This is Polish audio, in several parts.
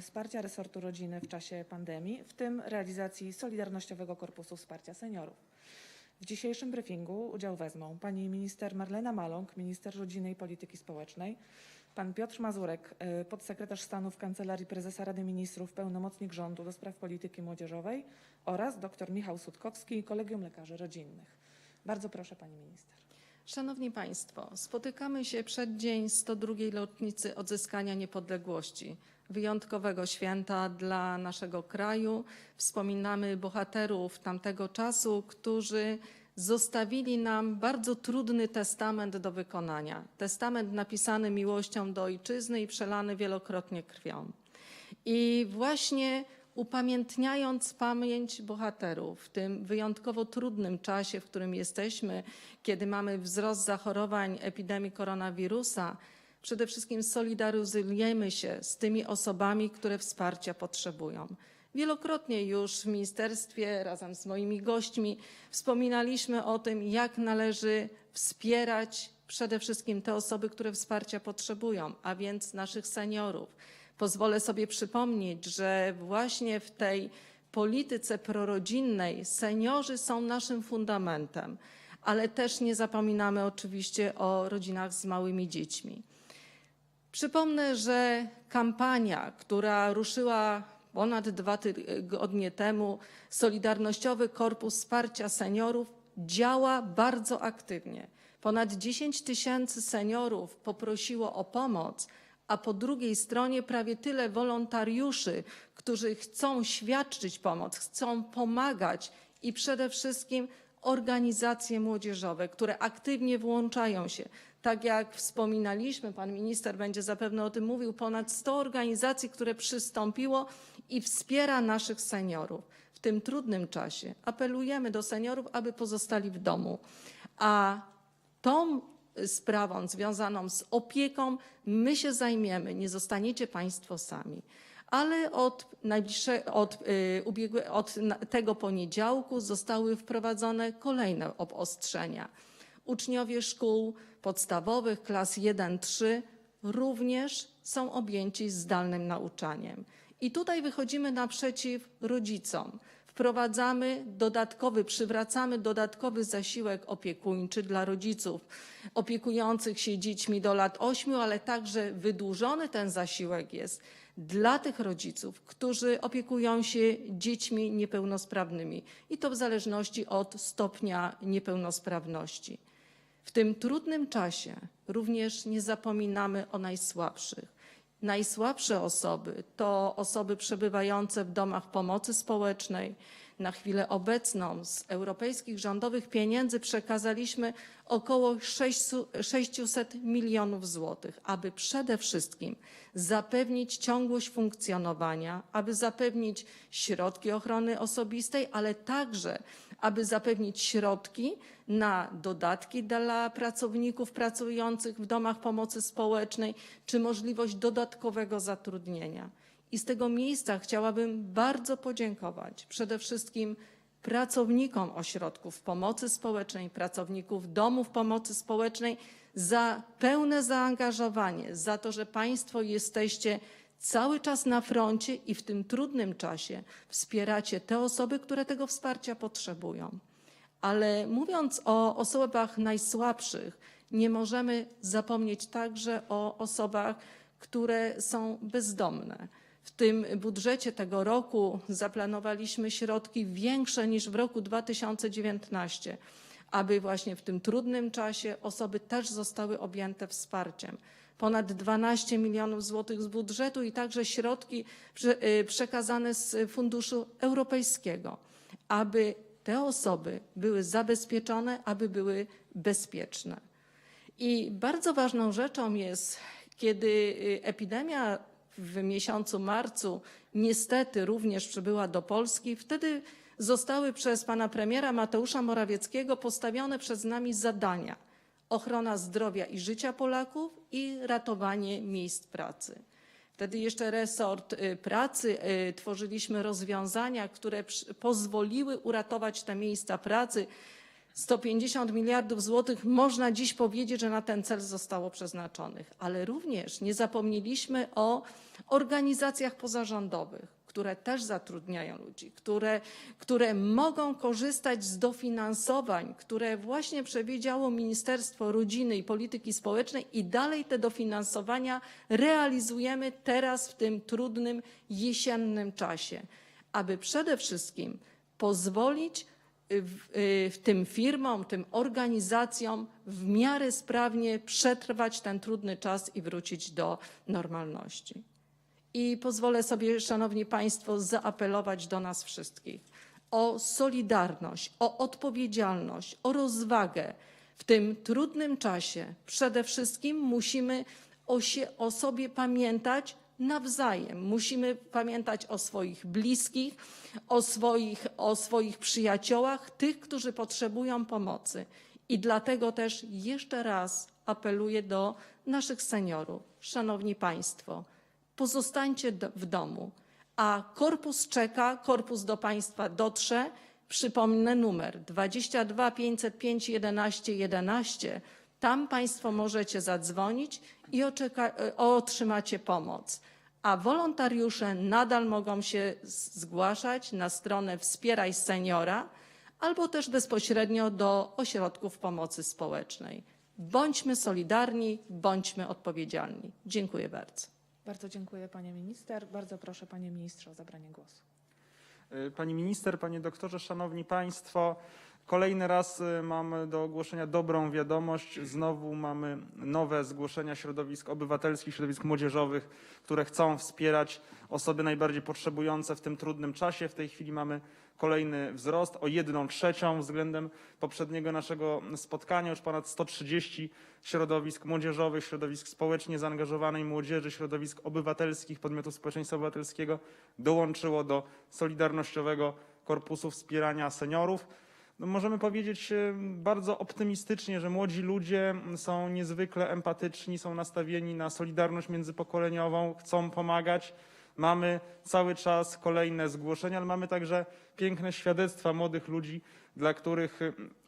wsparcia resortu rodziny w czasie pandemii, w tym realizacji Solidarnościowego Korpusu Wsparcia Seniorów. W dzisiejszym briefingu udział wezmą pani minister Marlena Maląg, minister rodziny i polityki społecznej, pan Piotr Mazurek, y, podsekretarz stanu w Kancelarii Prezesa Rady Ministrów, pełnomocnik rządu do spraw polityki młodzieżowej oraz dr Michał Sutkowski, Kolegium Lekarzy Rodzinnych. Bardzo proszę pani minister. Szanowni Państwo, spotykamy się przed dzień 102. rocznicy odzyskania niepodległości, wyjątkowego święta dla naszego kraju. Wspominamy bohaterów tamtego czasu, którzy zostawili nam bardzo trudny testament do wykonania. Testament napisany miłością do ojczyzny i przelany wielokrotnie krwią. I właśnie upamiętniając pamięć bohaterów w tym wyjątkowo trudnym czasie, w którym jesteśmy, kiedy mamy wzrost zachorowań epidemii koronawirusa, przede wszystkim solidaryzujemy się z tymi osobami, które wsparcia potrzebują. Wielokrotnie już w ministerstwie razem z moimi gośćmi wspominaliśmy o tym, jak należy wspierać przede wszystkim te osoby, które wsparcia potrzebują, a więc naszych seniorów. Pozwolę sobie przypomnieć, że właśnie w tej polityce prorodzinnej seniorzy są naszym fundamentem, ale też nie zapominamy oczywiście o rodzinach z małymi dziećmi. Przypomnę, że kampania, która ruszyła ponad dwa tygodnie temu, Solidarnościowy Korpus Wsparcia Seniorów, działa bardzo aktywnie. Ponad 10 tysięcy seniorów poprosiło o pomoc, a po drugiej stronie prawie tyle wolontariuszy, którzy chcą świadczyć pomoc, chcą pomagać i przede wszystkim organizacje młodzieżowe, które aktywnie włączają się. Tak jak wspominaliśmy, pan minister będzie zapewne o tym mówił, ponad 100 organizacji, które przystąpiło i wspiera naszych seniorów. W tym trudnym czasie apelujemy do seniorów, aby pozostali w domu. A tą sprawą związaną z opieką my się zajmiemy, nie zostaniecie Państwo sami. Ale od, najbliższe, od, y, od tego poniedziałku zostały wprowadzone kolejne obostrzenia. Uczniowie szkół podstawowych klas 1-3 również są objęci zdalnym nauczaniem. I tutaj wychodzimy naprzeciw rodzicom. Wprowadzamy dodatkowy, przywracamy dodatkowy zasiłek opiekuńczy dla rodziców opiekujących się dziećmi do lat 8, ale także wydłużony ten zasiłek jest dla tych rodziców, którzy opiekują się dziećmi niepełnosprawnymi i to w zależności od stopnia niepełnosprawności. W tym trudnym czasie również nie zapominamy o najsłabszych. Najsłabsze osoby to osoby przebywające w domach pomocy społecznej. Na chwilę obecną z europejskich rządowych pieniędzy przekazaliśmy około 600 milionów złotych, aby przede wszystkim zapewnić ciągłość funkcjonowania, aby zapewnić środki ochrony osobistej, ale także aby zapewnić środki na dodatki dla pracowników pracujących w domach pomocy społecznej, czy możliwość dodatkowego zatrudnienia. I z tego miejsca chciałabym bardzo podziękować przede wszystkim pracownikom ośrodków pomocy społecznej, pracowników domów pomocy społecznej za pełne zaangażowanie, za to, że Państwo jesteście cały czas na froncie i w tym trudnym czasie wspieracie te osoby, które tego wsparcia potrzebują. Ale mówiąc o osobach najsłabszych, nie możemy zapomnieć także o osobach, które są bezdomne. W tym budżecie tego roku zaplanowaliśmy środki większe niż w roku 2019, aby właśnie w tym trudnym czasie osoby też zostały objęte wsparciem. Ponad 12 milionów złotych z budżetu i także środki y, przekazane z Funduszu Europejskiego, aby te osoby były zabezpieczone, aby były bezpieczne. I bardzo ważną rzeczą jest, kiedy y, epidemia w miesiącu marcu niestety również przybyła do Polski, wtedy zostały przez pana premiera Mateusza Morawieckiego postawione przez nami zadania: ochrona zdrowia i życia Polaków i ratowanie miejsc pracy. Wtedy jeszcze resort y, pracy, y, tworzyliśmy rozwiązania, które pozwoliły uratować te miejsca pracy. 150 miliardów złotych można dziś powiedzieć, że na ten cel zostało przeznaczonych, ale również nie zapomnieliśmy o organizacjach pozarządowych, które też zatrudniają ludzi, które, które mogą korzystać z dofinansowań, które właśnie przewidziało Ministerstwo Rodziny i Polityki Społecznej i dalej te dofinansowania realizujemy teraz w tym trudnym jesiennym czasie, aby przede wszystkim pozwolić w, y, w tym firmom, tym organizacjom w miarę sprawnie przetrwać ten trudny czas i wrócić do normalności. I pozwolę sobie, Szanowni Państwo, zaapelować do nas wszystkich o solidarność, o odpowiedzialność, o rozwagę. W tym trudnym czasie przede wszystkim musimy o, się, o sobie pamiętać nawzajem. Musimy pamiętać o swoich bliskich, o swoich, o swoich przyjaciołach, tych, którzy potrzebują pomocy. I dlatego też jeszcze raz apeluję do naszych seniorów. Szanowni Państwo, pozostańcie w domu, a korpus czeka, korpus do Państwa dotrze. Przypomnę numer 22 505 11 11. Tam Państwo możecie zadzwonić i e, otrzymacie pomoc. A wolontariusze nadal mogą się zgłaszać na stronę Wspieraj Seniora albo też bezpośrednio do ośrodków pomocy społecznej. Bądźmy solidarni, bądźmy odpowiedzialni. Dziękuję bardzo. Bardzo dziękuję Pani Minister. Bardzo proszę Panie Ministrze o zabranie głosu. Y, Pani minister, panie doktorze, szanowni państwo, kolejny raz y, mamy do ogłoszenia dobrą wiadomość. Znowu mamy nowe zgłoszenia środowisk obywatelskich, środowisk młodzieżowych, które chcą wspierać osoby najbardziej potrzebujące w tym trudnym czasie. W tej chwili mamy kolejny wzrost o jedną trzecią względem poprzedniego naszego spotkania. Już ponad 130 środowisk młodzieżowych, środowisk społecznie zaangażowanej młodzieży, środowisk obywatelskich, podmiotów społeczeństwa obywatelskiego dołączyło do Solidarnościowego Korpusu Wspierania Seniorów. No możemy powiedzieć bardzo optymistycznie, że młodzi ludzie są niezwykle empatyczni, są nastawieni na solidarność międzypokoleniową, chcą pomagać. Mamy cały czas kolejne zgłoszenia, ale mamy także piękne świadectwa młodych ludzi, dla których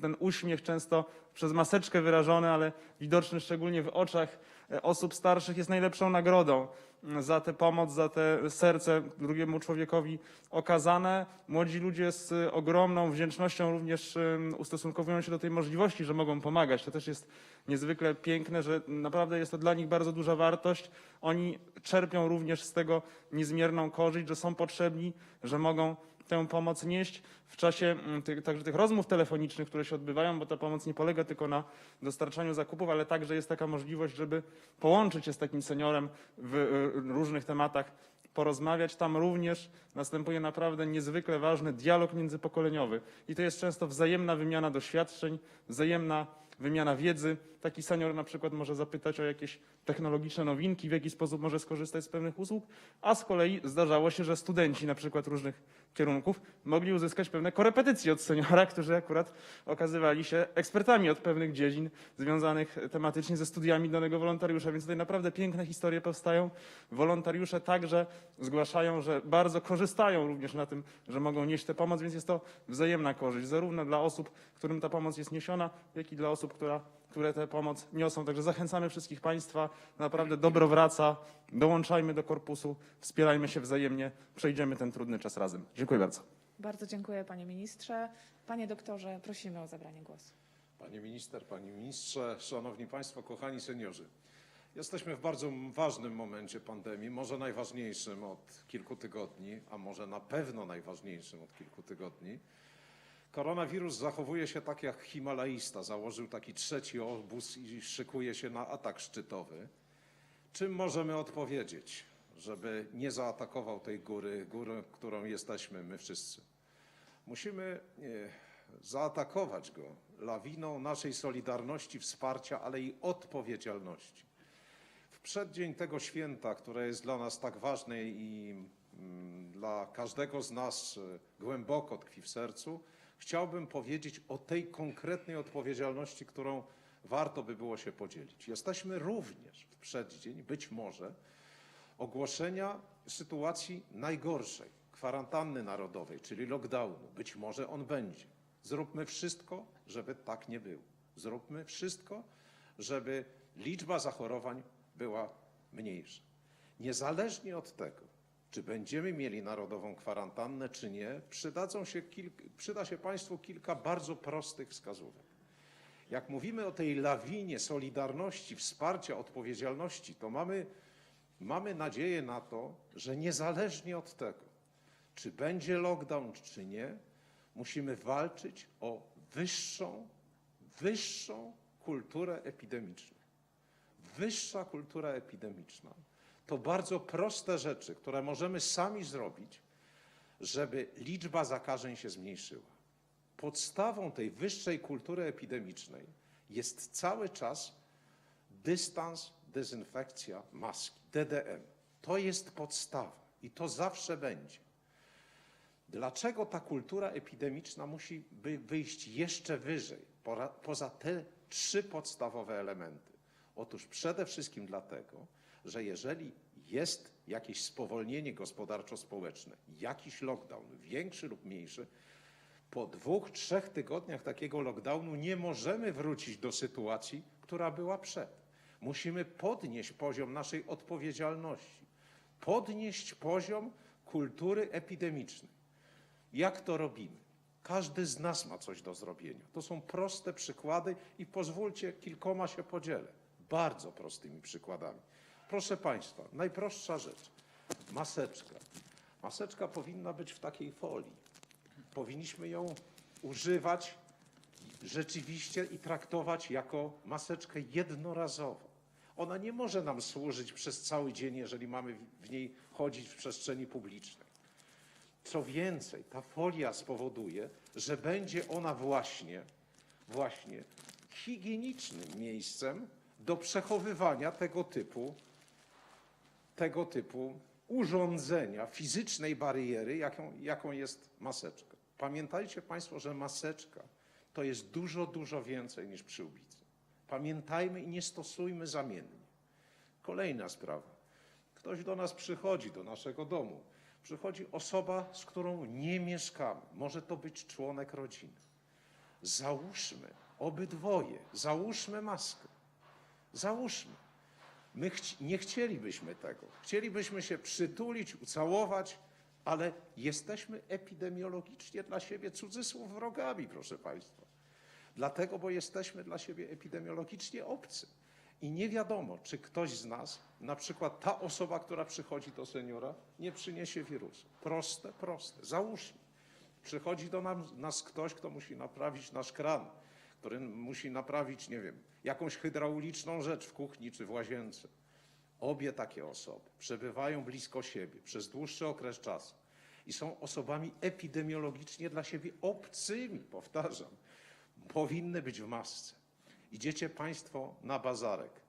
ten uśmiech często przez maseczkę wyrażony, ale widoczny szczególnie w oczach e, osób starszych jest najlepszą nagrodą mm, za tę pomoc, za te serce drugiemu człowiekowi okazane. Młodzi ludzie z y, ogromną wdzięcznością również ustosunkowują się do tej możliwości, że mogą pomagać. To też jest niezwykle piękne, że naprawdę jest to dla nich bardzo duża wartość. Oni czerpią również z tego niezmierną korzyść, że są potrzebni, że mogą tę pomoc nieść w czasie mm, tych, także tych rozmów telefonicznych, które się odbywają, bo ta pomoc nie polega tylko na dostarczaniu zakupów, ale także jest taka możliwość, żeby połączyć się z takim seniorem w y, różnych tematach, porozmawiać. Tam również następuje naprawdę niezwykle ważny dialog międzypokoleniowy i to jest często wzajemna wymiana doświadczeń, wzajemna wymiana wiedzy. Taki senior na przykład może zapytać o jakieś technologiczne nowinki, w jaki sposób może skorzystać z pewnych usług, a z kolei zdarzało się, że studenci na przykład różnych kierunków mogli uzyskać pewne korepetycje od seniora, którzy akurat okazywali się ekspertami od pewnych dziedzin związanych tematycznie ze studiami danego wolontariusza. Więc tutaj naprawdę piękne historie powstają. Wolontariusze także zgłaszają, że bardzo korzystają również na tym, że mogą nieść tę pomoc, więc jest to wzajemna korzyść, zarówno dla osób, którym ta pomoc jest niesiona, jak i dla osób, która, które tę pomoc niosą. Także zachęcamy wszystkich Państwa, naprawdę dobro wraca, dołączajmy do korpusu, wspierajmy się wzajemnie, przejdziemy ten trudny czas razem. Dziękuję bardzo. Bardzo dziękuję Panie Ministrze. Panie Doktorze, prosimy o zabranie głosu. Pani minister, panie ministrze, szanowni państwo, kochani seniorzy. Jesteśmy w bardzo ważnym momencie pandemii, może najważniejszym od kilku tygodni, a może na pewno najważniejszym od kilku tygodni. Koronawirus zachowuje się tak jak Himalaista, założył taki trzeci obóz i szykuje się na atak szczytowy. Czym możemy odpowiedzieć, żeby nie zaatakował tej góry, góry, którą jesteśmy my wszyscy? Musimy e, zaatakować go lawiną naszej solidarności, wsparcia, ale i odpowiedzialności. W przeddzień tego święta, które jest dla nas tak ważne i mm, dla każdego z nas e, głęboko tkwi w sercu, chciałbym powiedzieć o tej konkretnej odpowiedzialności, którą warto by było się podzielić. Jesteśmy również w przeddzień, być może, ogłoszenia sytuacji najgorszej, kwarantanny narodowej, czyli lockdownu. Być może on będzie. Zróbmy wszystko, żeby tak nie było. Zróbmy wszystko, żeby liczba zachorowań była mniejsza. Niezależnie od tego, czy będziemy mieli narodową kwarantannę, czy nie, przydadzą się kilk, przyda się Państwu kilka bardzo prostych wskazówek. Jak mówimy o tej lawinie solidarności, wsparcia, odpowiedzialności, to mamy, mamy nadzieję na to, że niezależnie od tego, czy będzie lockdown, czy nie, musimy walczyć o wyższą, wyższą kulturę epidemiczną. Wyższa kultura epidemiczna to bardzo proste rzeczy, które możemy sami zrobić, żeby liczba zakażeń się zmniejszyła. Podstawą tej wyższej kultury epidemicznej jest cały czas dystans, dezynfekcja, maski, DDM. To jest podstawa i to zawsze będzie. Dlaczego ta kultura epidemiczna musi wyjść jeszcze wyżej, poza te trzy podstawowe elementy? Otóż przede wszystkim dlatego, że jeżeli jest jakieś spowolnienie gospodarczo-społeczne, jakiś lockdown, większy lub mniejszy, po dwóch, trzech tygodniach takiego lockdownu nie możemy wrócić do sytuacji, która była przed. Musimy podnieść poziom naszej odpowiedzialności, podnieść poziom kultury epidemicznej. Jak to robimy? Każdy z nas ma coś do zrobienia. To są proste przykłady i pozwólcie, kilkoma się podzielę. Bardzo prostymi przykładami. Proszę Państwa, najprostsza rzecz. Maseczka. Maseczka powinna być w takiej folii. Powinniśmy ją używać rzeczywiście i traktować jako maseczkę jednorazową. Ona nie może nam służyć przez cały dzień, jeżeli mamy w- niej chodzić w przestrzeni publicznej. Co więcej, ta folia spowoduje, że będzie ona właśnie, właśnie higienicznym miejscem do przechowywania tego typu, tego typu urządzenia, fizycznej bariery, jaką, jaką jest maseczka. Pamiętajcie Państwo, że maseczka to jest dużo, dużo więcej niż przyłbica. Pamiętajmy i nie stosujmy zamiennie. Kolejna sprawa. Ktoś do nas przychodzi, do naszego domu. Przychodzi osoba, z którą nie mieszkamy. Może to być członek rodziny. Załóżmy obydwoje, załóżmy maskę. Załóżmy. My chci- nie chcielibyśmy tego. Chcielibyśmy się przytulić, ucałować, ale jesteśmy epidemiologicznie dla siebie cudzysłów wrogami, proszę Państwa. Dlatego, bo jesteśmy dla siebie epidemiologicznie obcy. I nie wiadomo, czy ktoś z nas, na przykład ta osoba, która przychodzi do seniora, nie przyniesie wirusa. Proste, proste. Załóżmy. Przychodzi do nas ktoś, kto musi naprawić nasz kran, który musi naprawić, nie wiem, jakąś hydrauliczną rzecz w kuchni czy w łazience. Obie takie osoby przebywają blisko siebie przez dłuższy okres czasu i są osobami epidemiologicznie dla siebie obcymi, powtarzam, powinny być w masce. Idziecie Państwo na bazarek.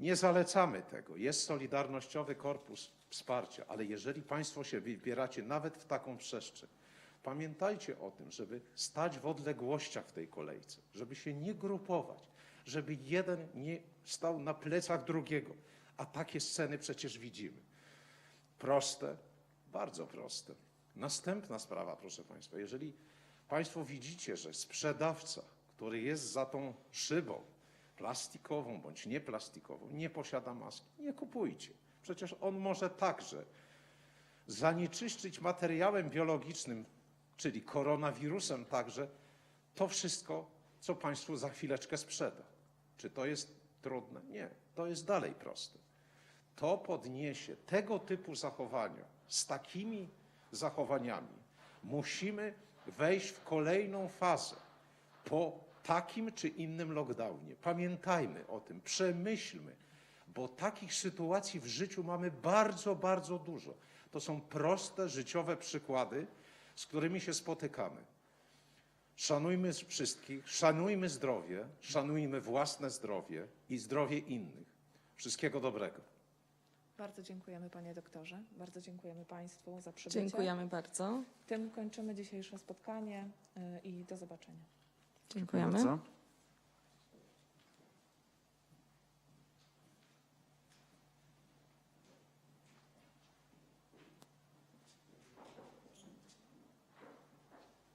Nie zalecamy tego. Jest Solidarnościowy Korpus Wsparcia, ale jeżeli Państwo się wybieracie nawet w taką przestrzeń, pamiętajcie o tym, żeby stać w odległościach w tej kolejce, żeby się nie grupować, żeby jeden nie stał na plecach drugiego. A takie sceny przecież widzimy. Proste, bardzo proste. Następna sprawa, proszę Państwa. Jeżeli Państwo widzicie, że sprzedawca, który jest za tą szybą plastikową bądź nieplastikową, nie posiada maski, nie kupujcie. Przecież on może także zanieczyszczyć materiałem biologicznym, czyli koronawirusem także, to wszystko, co Państwu za chwileczkę sprzeda. Czy to jest trudne? Nie, to jest dalej proste. To podniesie tego typu zachowania. Z takimi zachowaniami musimy wejść w kolejną fazę po takim czy innym lockdownie. Pamiętajmy o tym, przemyślmy, bo takich sytuacji w życiu mamy bardzo, bardzo dużo. To są proste, życiowe przykłady, z którymi się spotykamy. Szanujmy wszystkich, szanujmy zdrowie, szanujmy własne zdrowie i zdrowie innych. Wszystkiego dobrego. Bardzo dziękujemy panie doktorze. Bardzo dziękujemy państwu za przybycie. Dziękujemy bardzo. Tym kończymy dzisiejsze spotkanie y, i do zobaczenia. Dziękujemy. Bardzo.